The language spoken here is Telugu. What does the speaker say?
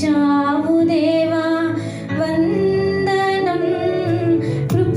చావు దేవా వందనం కృప